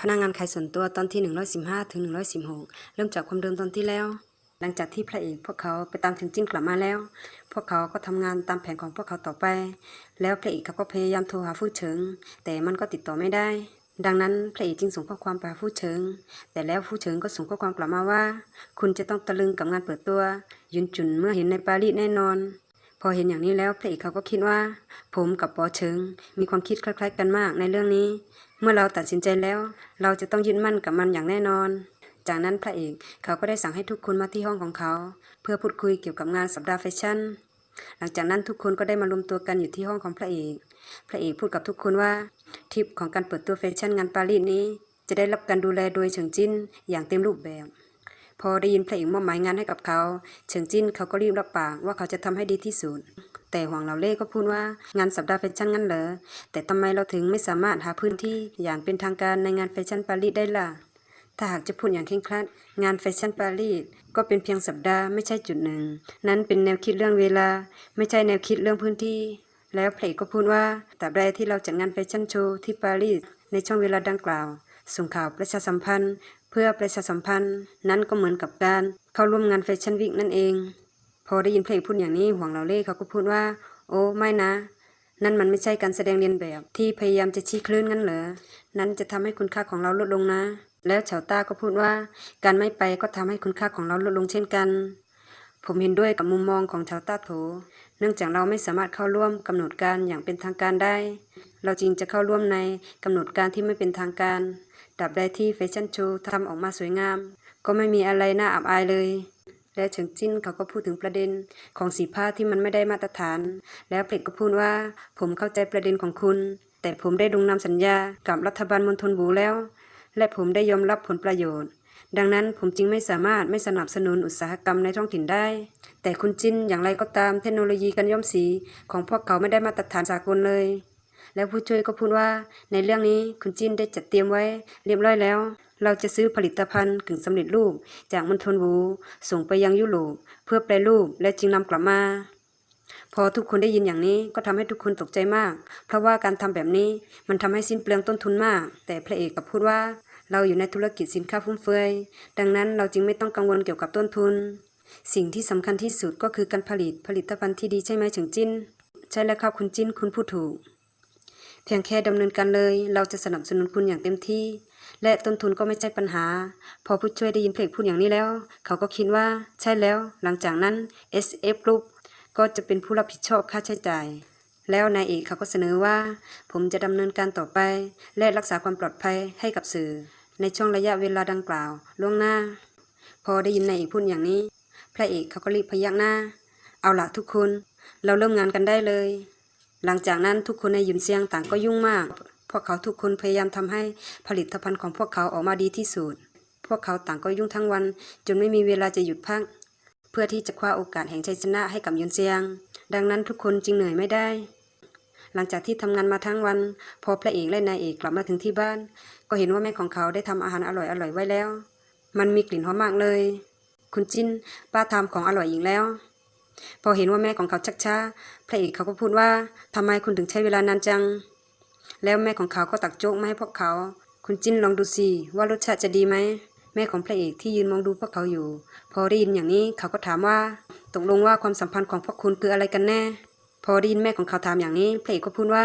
พนักงานขายส่วนตัวตอนที่ 115 ถึง 116 เริ่มจากความเดิมตอนที่แล้ว หลังจากที่พระเอกพวกเขาไปตามถึงจิ้นกลับมาแล้ว พวกเขาก็ทำงานตามแผนของพวกเขาต่อไป แล้วพระเอกเขาก็พยายามโทรหาฟู่เฉิง แต่มันก็ติดต่อไม่ได้ ดังนั้นพระเอกจึงส่งข้อความไปหาฟู่เฉิง แต่แล้วฟู่เฉิงก็ส่งข้อความกลับมาว่า คุณจะต้องตะลึงกับงานเปิดตัวยุนจุนเมื่อเห็นในปารีสแน่นอนพอเห็นอย่างนี้แล้วพระเอกเขาก็คิดว่า ผมกับปอเฉิง มีความคิดคล้าย ๆ กันมากในเรื่องนี้ เมื่อเราตัดสินใจแล้ว เราจะต้องยึดมั่นกับมันอย่างแน่นอน จากนั้นพระเอกเขาก็ได้สั่งให้ทุกคนมาที่ห้องของเขา เพื่อพูดคุยเกี่ยวกับงานสัปดาห์แฟชั่น หลังจากนั้นทุกคนก็ได้มารวมตัวกันอยู่ที่ห้องของพระเอก พระเอกพูดกับทุกคนว่าทริปของการเปิดตัวแฟชั่นงานปารีสนี้ จะได้รับการดูแลโดยเฉิงจิ้นอย่างเต็มรูปแบบ พอได้ยินพระเอกมอบหมายงานให้กับเขา เฉิงจิ้นเขาก็รีบรับปากว่าเขาจะทำให้ดีที่สุดแต่หวังเหล่าเล่ก็พูดว่างานสัปดาห์แฟชั่นงั้นเหรอ แต่ทำไมเราถึงไม่สามารถหาพื้นที่อย่างเป็นทางการในงานแฟชั่นปารีสได้ล่ะ ถ้าหากจะพูดอย่างเคร่งครัด งานแฟชั่นปารีสก็เป็นเพียงสัปดาห์ไม่ใช่จุดหนึ่ง นั้นเป็นแนวคิดเรื่องเวลา ไม่ใช่แนวคิดเรื่องพื้นที่ แล้วเพลก็พูดว่าตราบใดที่เราจัดงานแฟชั่นโชว์ที่ปารีสในช่วงเวลาดังกล่าวส่งข่าวประชาสัมพันธ์ เพื่อประชาสัมพันธ์นั้นก็เหมือนกับการเข้าร่วมงานแฟชั่นวีคนั่นเอง พอได้ยินเพลงพูดอย่างนี้หวังเหล่าเล่เขาก็พูดว่า โอ้ไม่นะ นั่นมันไม่ใช่การแสดงเลียนแบบที่พยายามจะชี้คลื่นงั้นเหรอ นั้นจะทำให้คุณค่าของเราลดลงนะ แล้วเฉาต้าก็พูดว่า การไม่ไปก็ทำให้คุณค่าของเราลดลงเช่นกัน ผมเห็นด้วยกับมุมมองของชาวต้าโถ เนื่องจากเราไม่สามารถเข้าร่วมกำหนดการอย่างเป็นทางการได้ เราจรึงจะเข้าร่วมในกำหนดการที่ไม่เป็นทางการ ดับใดที่แฟชั่นโชว์ทำออกมาสวยงาม ก็ไม่มีอะไรน่าอับอายเลย และเฉิงจิ้นเขาก็พูดถึงประเด็นของสีผ้าที่มันไม่ได้มาตรฐาน แล้วเพลกก็พูดว่าผมเข้าใจประเด็นของคุณ แต่ผมได้ลงนามสัญญากับรัฐบาลมณฑลบูแล้ว และผมได้ยอมรับผลประโยชน์ดังนั้นผมจึงไม่สามารถไม่สนับสนุนอุตสาหกรรมในท้องถิ่นได้ แต่คุณจินอย่างไรก็ตามเทคโนโลยีการย้อมสีของพวกเขาไม่ได้มาตรฐานสากลเลย แล้วผู้ช่วยก็พูดว่า ในเรื่องนี้คุณจินได้จัดเตรียมไว้เรียบร้อยแล้ว เราจะซื้อผลิตภัณฑ์กึ่งสำเร็จรูปจากมณฑลวูส่งไปยังยุโรปเพื่อแปรรูปและจึงนำกลับมา พอทุกคนได้ยินอย่างนี้ก็ทำให้ทุกคนตกใจมาก เพราะว่าการทำแบบนี้มันทำให้สิ้นเปลืองต้นทุนมาก แต่พระเอกกับพูดว่า เราอยู่ในธุรกิจสินค้าฟุ่มเฟือย ดังนั้นเราจึงไม่ต้องกังวลเกี่ยวกับต้นทุน สิ่งที่สำคัญที่สุดก็คือการผลิตผลิตภัณฑ์ที่ดีใช่ไหมเฉิงจิ้นใช่แล้วครับคุณจิ้นคุณพูดถูก เพียงแค่ดำเนินการเลย เราจะสนับสนุนคุณอย่างเต็มที่ และต้นทุนก็ไม่ใช่ปัญหา พอผู้ช่วยได้ยินเพลงพูดอย่างนี้แล้ว เขาก็คิดว่าใช่แล้ว หลังจากนั้น SF Group ก็จะเป็นผู้รับผิดชอบค่าใช้จ่าย แล้วนายเอกเขาก็เสนอว่า ผมจะดำเนินการต่อไป และรักษาความปลอดภัยให้กับสื่อ ในช่วงระยะเวลาดังกล่าวล่วงหน้า พอได้ยินนายเอกพูดอย่างนี้ พระเอกเขาก็รีบพยักหน้า เอาละทุกคน เราเริ่มงานกันได้เลย หลังจากนั้นทุกคนในยุนเซียงต่างก็ยุ่งมาก พวกเขาทุกคนพยายามทำให้ผลิตภัณฑ์ของพวกเขาออกมาดีที่สุด พวกเขาต่างก็ยุ่งทั้งวัน จนไม่มีเวลาจะหยุดพัก เพื่อที่จะคว้าโอกาสแห่งชัยชนะให้กับยุนเซียง ดังนั้นทุกคนจึงเหนื่อยไม่ได้ หลังจากที่ทำงานมาทั้งวัน พอพระเอกและนายเอกกลับมาถึงที่บ้าน ก็เห็นว่าแม่ของเขาได้ทำอาหารอร่อยๆไว้แล้ว มันมีกลิ่นหอมมากเลย คุณจิ้นป้าทำของอร่อยอีกแล้ว พอเห็นว่าแม่ของเขาชักช้า พระเอกเขาก็พูดว่าทำไมคุณถึงใช้เวลานานจัง แล้วแม่ของเขาก็ตักโจ๊กมาให้พวกเขา คุณจิ้นลองดูสิว่ารสชาติจะดีไหม แม่ของพระเอกที่ยืนมองดูพวกเขาอยู่ พอได้ยินอย่างนี้เขาก็ถามว่า ตกลงว่าความสัมพันธ์ของพวกคุณคืออะไรกันแน่ พอได้ยินแม่ของเขาถามอย่างนี้พระเอกก็พูดว่า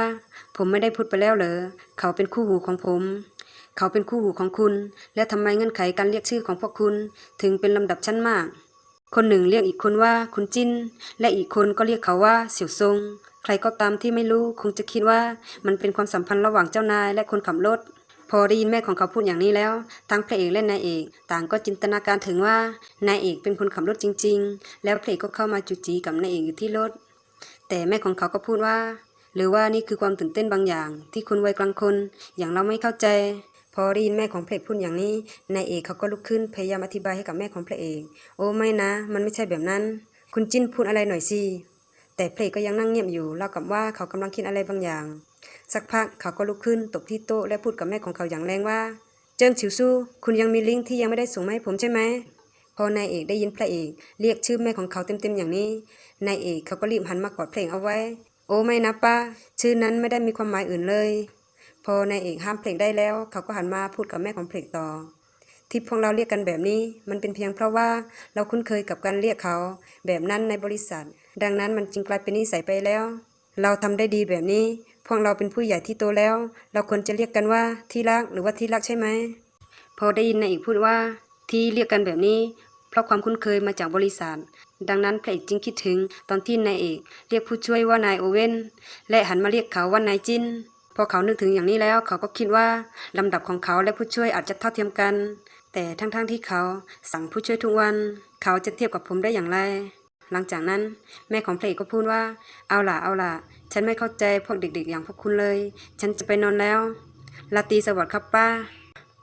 ผมไม่ได้พูดไปแล้วเหรอ เขาเป็นคู่หูของผม เขาเป็นคู่หูของคุณ และทำไมเงื่อนไขการเรียกชื่อของพวกคุณ ถึงเป็นลำดับชั้นมาก คนหนึ่งเรียกอีกคนว่าคุณจิ้น และอีกคนก็เรียกเขาว่าเสี่ยวซง ใครก็ตามที่ไม่รู้คงจะคิดว่ามันเป็นความสัมพันธ์ระหว่างเจ้านายและคนขับรถ พอได้ยินแม่ของเขาพูดอย่างนี้แล้ว ทั้งพระเอกและนายเอก ต่างก็จินตนาการถึงว่านายเอกเป็นคนขับรถจริง ๆ แล้วพระเอกก็เข้ามาจุจีกับนายเอกอยู่ที่รถ แต่แม่ของเขาก็พูดว่า หรือว่านี่คือความตื่นเต้นบางอย่าง ที่คนวัยกลางคนอย่างเราไม่เข้าใจ พอได้ยินแม่ของพระเอกพูดอย่างนี้นายเอกเขาก็ลุกขึ้นพยายามอธิบายให้กับแม่ของพระเอก โอ้ไม่นะ มันไม่ใช่แบบนั้น คุณจิ้นพูดอะไรหน่อยสิแต่พระเอกก็ยังนั่งเงียบอยู่เล่ากับว่าเขากำลังคิดอะไรบางอย่าง สักพักเขาก็ลุกขึ้นตบที่โต๊ะและพูดกับแม่ของเขาอย่างแรงว่า เจิ้งฉิวซู่คุณยังมีลิงก์ที่ยังไม่ได้ส่งมาให้ผมใช่ไหมพอนายเอกได้ยินพระเอกเรียกชื่อแม่ของเขาเต็มๆอย่างนี้นายเอกเขาก็รีบหันมากอดเพลงเอาไว้ โอ้ไม่นะป้าชื่อนั้นไม่ได้มีความหมายอื่นเลย พอนายเอกห้ามเพลงได้แล้ว เขาก็หันมาพูดกับแม่ของเพลงต่อ ที่พวกเราเรียกกันแบบนี้ มันเป็นเพียงเพราะว่าเราคุ้นเคยกับการเรียกเขา แบบนั้นในบริษัท ดังนั้นมันจึงกลายเป็นนิสัยไปแล้ว เราทำได้ดีแบบนี้ พวกเราเป็นผู้ใหญ่ที่โตแล้ว เราควรจะเรียกกันว่าที่รักหรือว่าที่รักใช่ไหมพอได้ยินนายเอกพูดว่า ที่เรียกกันแบบนี้ เพราะความคุ้นเคยมาจากบริษัท ดังนั้นพระเอกจึงคิดถึงตอนที่นายเอก เรียกผู้ช่วยว่านายโอเว่นและหันมาเรียกเขาว่านายจิน พอเขานึกถึงอย่างนี้แล้วเขาก็คิดว่าลำดับของเขาและผู้ช่วยอาจจะเท่าเทียมกัน แต่ทั้งๆที่เขาสั่งผู้ช่วยทุกวัน เขาจะเทียบกับผมได้อย่างไร หลังจากนั้น แม่ของเอกก็พูดว่า เอาล่ะเอาล่ะ ฉันไม่เข้าใจพวกเด็กๆ อย่างพวกคุณเลย ฉันจะไปนอนแล้วลาตีสวัสดิ์ครับป้า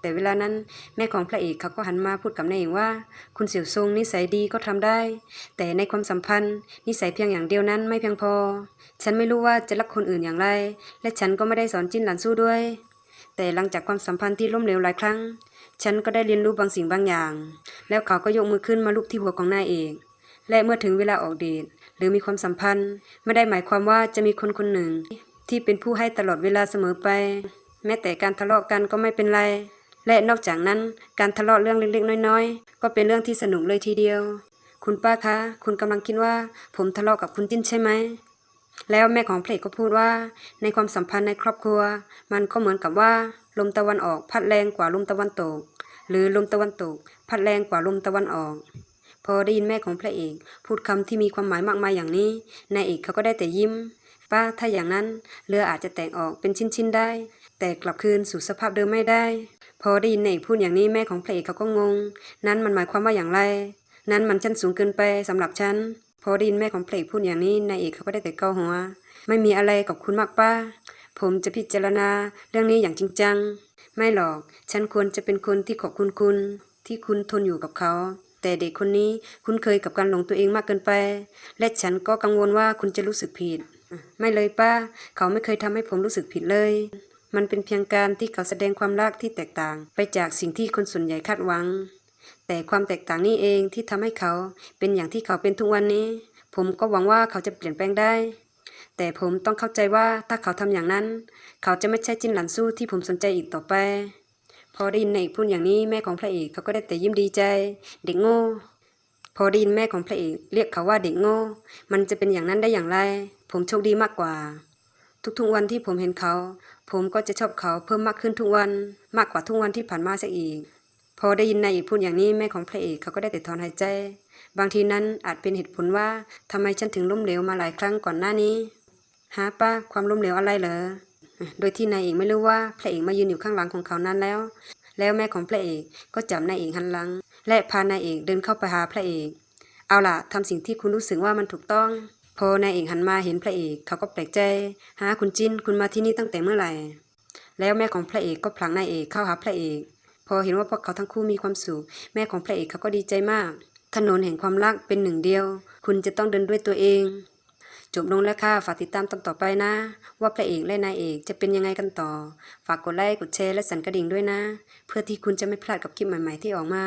แต่เวลานั้นแม่ของพระเอกเขาก็หันมาพูดกับนายเอกว่า คุณเสี่ยวซงนิสัยดีก็ทำได้ แต่ในความสัมพันธ์ นิสัยเพียงอย่างเดียวนั้นไม่เพียงพอ ฉันไม่รู้ว่าจะรักคนอื่นอย่างไร และฉันก็ไม่ได้สอนจิ้นหลานสู้ด้วย แต่หลังจากความสัมพันธ์ที่ล้มเหลวหลายครั้ง ฉันก็ได้เรียนรู้บางสิ่งบางอย่าง แล้วเขาก็ยกมือขึ้นมาลูบที่หัวของนายเอกและเมื่อถึงเวลาออกเดทหรือมีความสัมพันธ์ ไม่ได้หมายความว่าจะมีคนคนหนึ่ง ที่เป็นผู้ให้ตลอดเวลาเสมอไป แม้แต่การทะเลาะกันก็ไม่เป็นไร และนอกจากนั้นการทะเลาะเรื่องเล็กๆ น้อยๆ ก็เป็นเรื่องที่สนุกเลยทีเดียว คุณป้าคะ คุณกำลังคิดว่า ผมทะเลาะกับคุณจิ้นใช่ไหม แล้วแม่ของเพลงก็พูดว่า ในความสัมพันธ์ในครอบครัว มันก็เหมือนกับว่า ลมตะวันออกพัดแรงกว่าลมตะวันตก หรือลมตะวันตก พัดแรงกว่าลมตะวันออก พอได้ยินแม่ของพระเอกพูดคำที่มีความหมายมากมายอย่างนี้นายเอกเขาก็ได้แต่ยิ้มป้าถ้าอย่างนั้นเรืออาจจะแตกออกเป็นชิ้นๆได้ แต่กลับคืนสู่สภาพเดิมไม่ได้ พอได้ยินเอกพูดอย่างนี้แม่ของพระเอกเขาก็งง นั้นมันหมายความว่าอย่างไร นั้นมันชั้นสูงเกินไปสำหรับฉัน พอได้ยินแม่ของพระเอกพูดอย่างนี้นายเอกเขาก็ได้แต่เกาหัว ไม่มีอะไรกับคุณมากป้า ผมจะพิจารณาเรื่องนี้อย่างจริงจัง ไม่หรอก ฉันควรจะเป็นคนที่ขอบคุณคุณ ที่คุณทนอยู่กับเขา แต่เด็กคนนี้คุ้นเคยกับการหลงตัวเองมากเกินไป และฉันก็กังวลว่าคุณจะรู้สึกผิด ไม่เลยป้า เขาไม่เคยทำให้ผมรู้สึกผิดเลย มันเป็นเพียงการที่เขาแสดงความรักที่แตกต่างไปจากสิ่งที่คนส่วนใหญ่คาดหวัง แต่ความแตกต่างนี้เองที่ทำให้เขาเป็นอย่างที่เขาเป็นทุกวันนี้ ผมก็หวังว่าเขาจะเปลี่ยนแปลงได้ แต่ผมต้องเข้าใจว่าถ้าเขาทำอย่างนั้น เขาจะไม่ใช่จินหลันสู้ที่ผมสนใจอีกต่อไป พอได้ยินนายเอกพูดอย่างนี้แม่ของพระเอกเขาก็ได้แต่ยิ้มดีใจ เด็กโง่พอได้ยินแม่ของพระเอกเรียกเขาว่าเด็กโง่ มันจะเป็นอย่างนั้นได้อย่างไร ผมโชคดีมากกว่า ทุกๆวันที่ผมเห็นเขา ผมก็จะชอบเขาเพิ่มมากขึ้นทุกวัน มากกว่าทุกวันที่ผ่านมาซะอีก พอได้ยินนายเอกพูดอย่างนี้แม่ของพระเอกเขาก็ได้แต่ถอนหายใจ บางทีนั้นอาจเป็นเหตุผลว่าทำไมฉันถึงล้มเหลวมาหลายครั้งก่อนหน้านี้หาป้าความล้มเหลวอะไรเหรอโดยที่นายเอกไม่รู้ว่าพระเอกมายืนอยู่ข้างหลังของเขานั้นแล้ว แล้วแม่ของพระเอกก็จับนายเอกหันหลัง และพานายเอกเดินเข้าไปหาพระเอก เอาล่ะทำสิ่งที่คุณรู้สึกว่ามันถูกต้อง พอนายเอกหันมาเห็นพระเอกเขาก็แปลกใจหาคุณจินคุณมาที่นี่ตั้งแต่เมื่อไหร่ แล้วแม่ของพระเอกก็ผลักนายเอกเข้าหาพระเอก พอเห็นว่าพวกเขาทั้งคู่มีความสุขแม่ของพระเอกเขาก็ดีใจมาก ถนนแห่งความรักเป็นหนึ่งเดียว คุณจะต้องเดินด้วยตัวเอง จบลงแล้วค่ะฝากติดตามตอนต่อไปนะ ว่าพระเอกและนายเอกจะเป็นยังไงกันต่อ ฝากกดไลค์กดแชร์และสั่นกระดิ่งด้วยนะ เพื่อที่คุณจะไม่พลาดกับคลิปใหม่ ๆที่ออกมา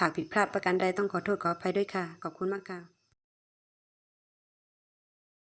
หากผิดพลาดประการใดต้องขอโทษขออภัยด้วยค่ะ ขอบคุณมากค่ะ